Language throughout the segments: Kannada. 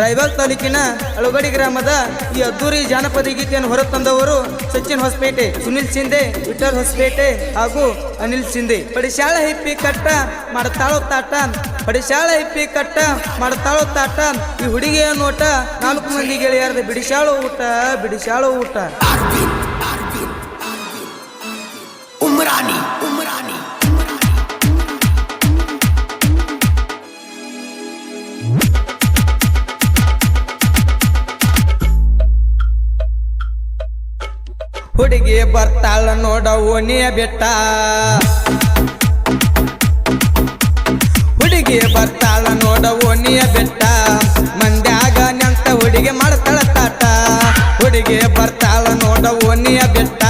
ರಾಯಬಾಗ್ ತಾಲೂಕಿನ ಅಳಗಡಿ ಗ್ರಾಮದ ಈ ಅದ್ದೂರಿ ಜಾನಪದ ಗೀತೆಯನ್ನು ಹೊರತಂದವರು ಸಚಿನ್ ಹೊಸಪೇಟೆ, ಸುನಿಲ್ ಶಿಂದೆ ವಿಠಲ್ ಹೊಸಪೇಟೆ ಹಾಗೂ ಅನಿಲ್ ಶಿಂದೆ ಪಡಿಶಾಳ ಹಿಪ್ಪಿ ಕಟ್ಟ ಮಾಡ್ತಾಳೋ ತಾಟ, ಪಡಿಶಾಳ ಹಿಪ್ಪಿ ಕಟ್ಟ ಮಾಡ್ತಾಳೋ ತಾಟ, ಈ ಹುಡುಗಿಯ ನೋಟ ನಾಲ್ಕು ಮಂದಿ ಗೆಳೆಯರ ಬಿಡಿಶಾಳು ಊಟ ಬಿಡಿಶಾಳು ಊಟ. ಹುಡುಗಿ ಬರ್ತಾಳ ನೋಡ ಓನಿಯ ಬೆಟ್ಟ. ಹುಡುಗಿ ಬರ್ತಾಳ ನೋಡ ಓನಿಯ ಬೆಟ್ಟ. ಮಂದ್ಯಾಗ ನೆಂತ ಹುಡುಗಿ ಮಾಡ್ತಾಳ ತಾಟ ಹುಡುಗಿ ಬರ್ತಾಳ ನೋಡ ಓನಿಯ ಬೆಟ್ಟ.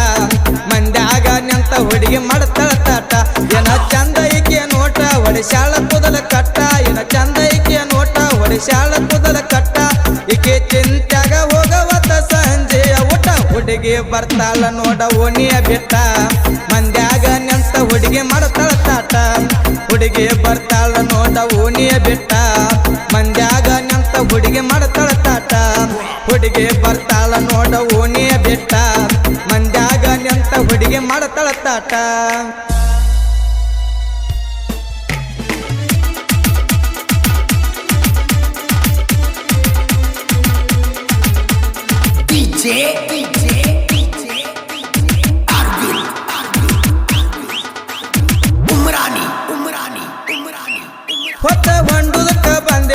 ಮಂದ್ಯಾಗ ನೆಂತ ಹುಡುಗಿ ಮಾಡ್ತಾಳ ತಾಟ ಏನ ಚಂದ ಈಕೆ ನೋಟ, ಒಡಿಶಾಳ ಕೂದಲ ಕಟ್ಟ. ಏನ ಚಂದ ಈಕೆ ನೋಟ, ಒಡಿಶಾಳ ಕುದಲ ಹುಡುಗಿ ಬರ್ತಾಳ ನೋಡ ಓಣಿಯ ಬೆಟ್ಟ ಮಂದ್ಯಾಗ ನಿಂತ ಹುಡುಗಿ ಮಾಡ್ತಾಳ ತಾಟ ಹುಡುಗಿ ಬರ್ತಾಳ ನೋಡ ಓಣಿಯ ಬೆಟ್ಟ ಮಂದ್ಯಾಗ ನಿಂತ ಹುಡುಗಿ ಮಾಡ್ತಾಳ ತಾಟ ಹುಡುಗಿ ಬರ್ತಾಳ ನೋಡ ಓಣಿಯ ಬೆಟ್ಟ ಮಂದ್ಯಾಗ ನೆಂತ ಹುಡುಗಿ ಮಾಡ್ತಾಳ ತಾಟ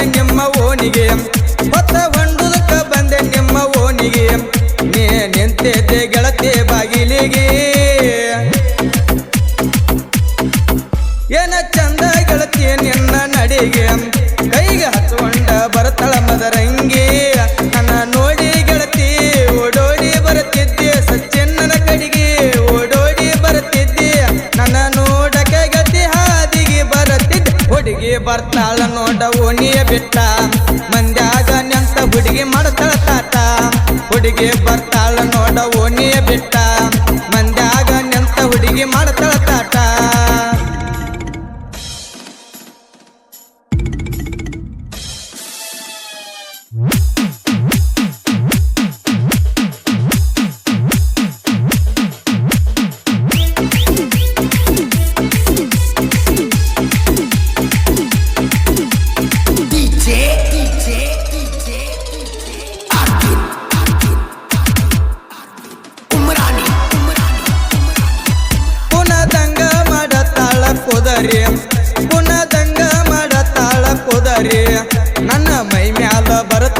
ನಿಮ್ಮ ಓನಿಗೆ ಹೊತ್ತ ಬಂದೆ ನಿಮ್ಮ ಓನಿಗೆ ನೀ ನಿಂತಿದ್ದೆ ಗೆಳತಿ ಬಾಗಿಲಿಗೆ. ಏನ ಚಂದ ಗೆಳತಿ ನಿನ್ನ ನಡಿಗೆ ಕೈಗೆ ಹಚ್ಕೊಂಡ ಬರತಳ ಮದರಂಗಿ. ಹುಡುಗಿ ಬರ್ತಾಳ ನೋಡ ಓಣಿಯ ಬಿಟ್ಟ. ಮಂದ್ಯಾಗ ನೆಂತ ಹುಡುಗಿ ಮಾಡ್ತಾಳ ತಾತ. ಹುಡುಗಿ ಬರ್ತಾಳ ನೋಡ ಓಣಿಯ ಬಿಟ್ಟ. ಮಂದ್ಯಾಗ ನೆಂತ ಹುಡುಗಿ ಮಾಡ್ತಾಳ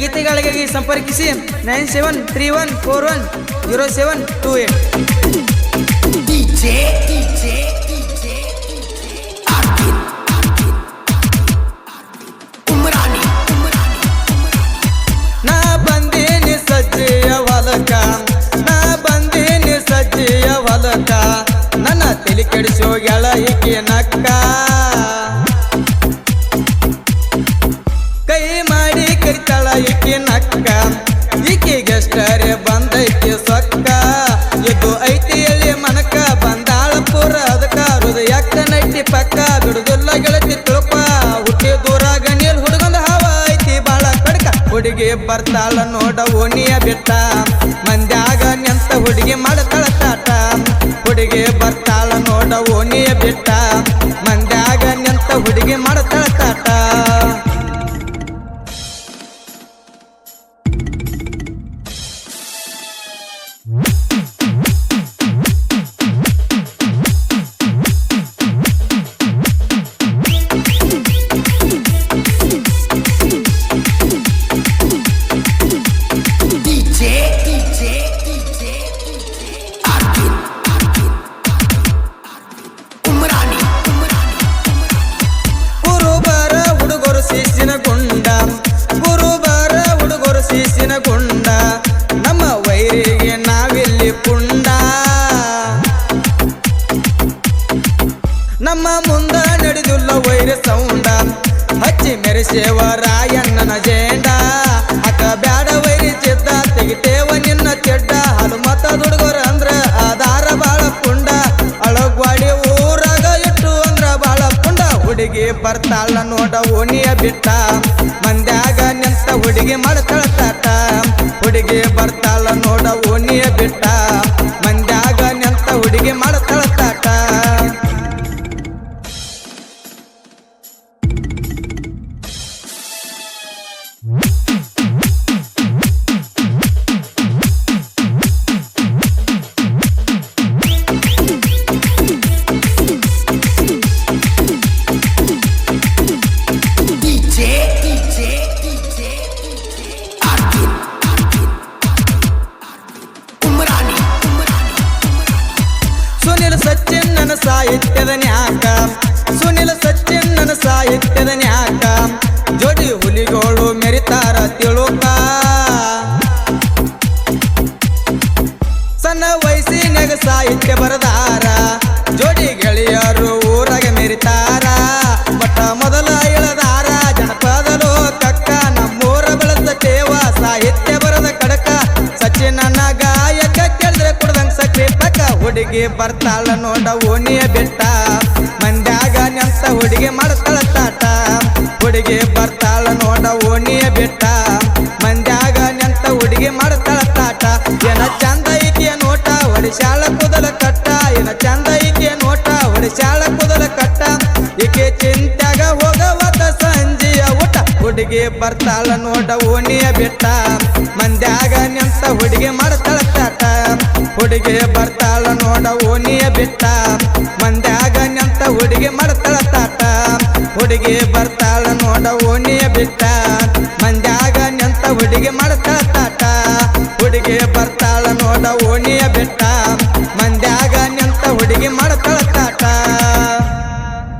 ಗೀತೆಗಳಿಗಾಗಿ ಸಂಪರ್ಕಿಸಿ nine seven three one four one zero seven two eight. ನಾ ಬಂದೇನೆ ಸಜ್ಜೆಯ ಹೊಲಕ ನನ್ನ ತಲೆ ಕೆಡಿಸೋ ಗೆಳ ಈಕೆ ನಕ್ಕ. ಹುಡುಗಿ ಬರ್ತಾಳ ನೋಡ ಓಣಿಯ ಬಿಟ್ಟ. ಮಂದ್ಯಾಗ ನಿಂತ ಹುಡುಗಿ ಮಾಡ್ತಾಳ ತಾಟ. ಹುಡುಗಿ ಬರ್ತಾಳ ನೋಡ ಓಣಿಯ ಬಿಟ್ಟ. ಶಿಸಿನ ಗುಂಡ ಗುರುಬಾರ ಹುಡುಗರು ಶಿಸಿನ ನಮ್ಮ ವೈರಿಗೆ ನಾವಿಲ್ಲಿ ಪುಂಡ. ನಮ್ಮ ಮುಂದ ನಡೆದುಲ್ಲ ವೈರ ಸೌಂಡ ಹಚ್ಚಿ ಮೆರೆಸೇವ ರಾಯಣ್ಣನ ಜೇಂಡ. ಬರ್ತಾಳ ನೋಡ ಓಣಿಯ ಬಿಟ್ಟ. ಮಂದ್ಯಾಗ ನಿಂತ ಹುಡುಗಿ ಮಾಡ್ತಾಳ ತಾಟ ಹುಡುಗಿ ಬರ್ತಾಳ ನೋಡ ಓಣಿಯ ಬಿಟ್ಟ. ಮಂದ್ಯಾಗ ನಿಂತ ಹುಡುಗಿ ಮಾಡ್ತಾಳ ಸುನಿಲ್ ಸಚಿನ್ ನನ್ನ ಸಾಹಿತ್ಯದ ನ್ಯಾಕ. ಸುನಿಲ್ ಸಚಿನ್ ನನ್ನ ಸಾಹಿತ್ಯದ ನ್ಯಾಕ. ಬರ್ತಾಳ ನೋಡ ಓಣಿಯ ಬೆಟ್ಟ. ಮಂಡ್ಯಾಗ ನೆಂತ ಹುಡುಗಿ ಮಾಡ್ತಾಳ ತಾಟ ಹುಡುಗಿ ಬರ್ತಾಳ ನೋಡ ಓಣಿಯ ಬೆಟ್ಟ. ಮಂಡ್ಯಾಗ ನೆಂತ ಹುಡುಗಿ ಮಾಡ್ತಾಳ ತಾಟ ಏನ ಚಂದ ಐತಿಯ ನೋಟ ಹೊಡಿಶಾಳ ಕುದಲ ಕಟ್ಟ. ಏನ ಚಂದ ಐತಿಯ ನೋಟ ಹೊಡಿಶಾಳ ಕುದಲ ಕಟ್ಟ. ಈಕೆ ಚಿಂತ್ಯಾಗ ಹೋಗವತ ಸಂಜೆಯ ಊಟ. ಹುಡುಗಿ ಬರ್ತಾಳ ನೋಡ ಓಣಿಯ ಬೆಟ್ಟ. ಮಂದ್ಯಾಗ ನಿಂತ ಹುಡುಗಿ ಮಾಡ್ತಾಳ ತಾಟ ಹುಡುಗಿ ಬರ್ತಾಳ ನೋಡ ಓನಿಯ ಬಿಟ್ಟ. ಮಂದ್ಯಾಗ ನಿಂತ ಹುಡುಗಿ ಮಾಡ್ತಾಳ ತಾಟ ಹುಡುಗಿ ಬರ್ತಾಳ ನೋಡ ಓನಿಯ ಬಿಟ್ಟ. ಮಂದ್ಯಾಗ ನಿಂತ ಹುಡುಗಿ ಮಾಡ್ತಾಳ ತಾಟ ಹುಡುಗಿ ಬರ್ತಾಳ ನೋಡ ಓಣಿಯ ಬಿಟ್ಟ. ಮಂದ್ಯಾಗ ನಿಂತ ಹುಡುಗಿ ಮಾಡ್ತಾಳ ತಾಟ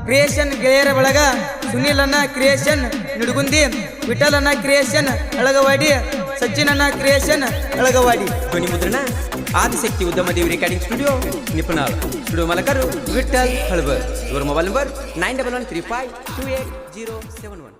ಕ್ರಿಯೇಷನ್ ಗೆಳೆಯರ ಬಳಗ ಸುನಿಲನ ಕ್ರಿಯೇಷನ್, ನಿಡುಗುಂದಿ ವಿಠಲನ ಕ್ರಿಯೇಷನ್, ಅಳಗವಾಡಿ ಸಚಿನನ ಕ್ರಿಯೇಷನ್ ಅಳಗವಾಡಿ. ಧ್ವನಿ ಮುದ್ರಣ, ಆದಿಶಕ್ತಿ ಉದ್ಯಮ ದೇವಿ ರೆಕಾರ್ಡಿಂಗ್ ಸ್ಟುಡಿಯೋ ನಿಪುಣಾಲ್ ಸ್ಟುಡಿಯೋ ಮಾಲಕರು ವಿಠಲ್ ಹಳಬರ್. ಇವರ mobile number nine double one three five two eight zero seven one